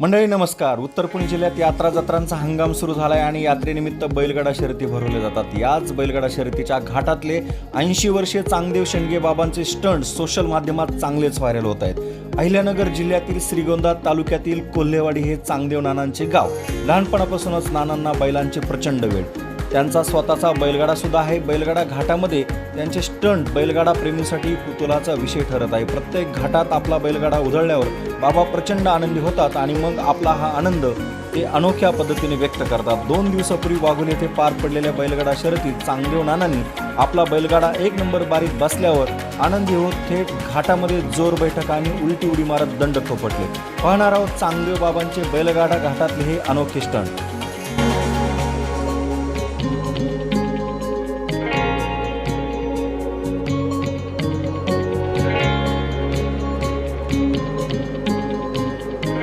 मंडळी नमस्कार. उत्तर पुणे जिल्ह्यात यात्रा जत्रांचा हंगाम सुरू झालाय आणि यात्रेनिमित्त बैलगाडा शर्यती भरवल्या जातात. याच बैलगाडा शर्यतीच्या घाटातले ऐंशी वर्षीय चांगदेव शेंडगे बाबांचे स्टंट सोशल माध्यमात चांगलेच व्हायरल होत आहेत. अहिल्यानगर जिल्ह्यातील श्रीगोंदा तालुक्यातील कोल्हेवाडी हे चांगदेव नानांचे गाव. लहानपणापासूनच नानांना बैलांचे प्रचंड वेळ त्यांचा स्वतःचा बैलगाडा सुद्धा आहे. बैलगाडा घाटामध्ये त्यांचे स्टंट बैलगाडा प्रेमीसाठी कुतूहलाचा विषय ठरत आहे. प्रत्येक घाटात आपला बैलगाडा उधळल्यावर बाबा प्रचंड आनंदी होतात आणि मग आपला हा आनंद ते अनोख्या पद्धतीने व्यक्त करतात. दोन दिवसापूर्वी वाघोली येथे पार पडलेल्या बैलगाडा शर्यतीत चांगदेव नानांनी आपला बैलगाडा एक नंबर बारीत बसल्यावर आनंदी होत थेट घाटामध्ये जोर बैठक आणि उलटी उडी मारत दंड थोपटले. पाहणार आहोत चांगदेव बाबांचे बैलगाडा घाटातले हे अनोखे स्टंट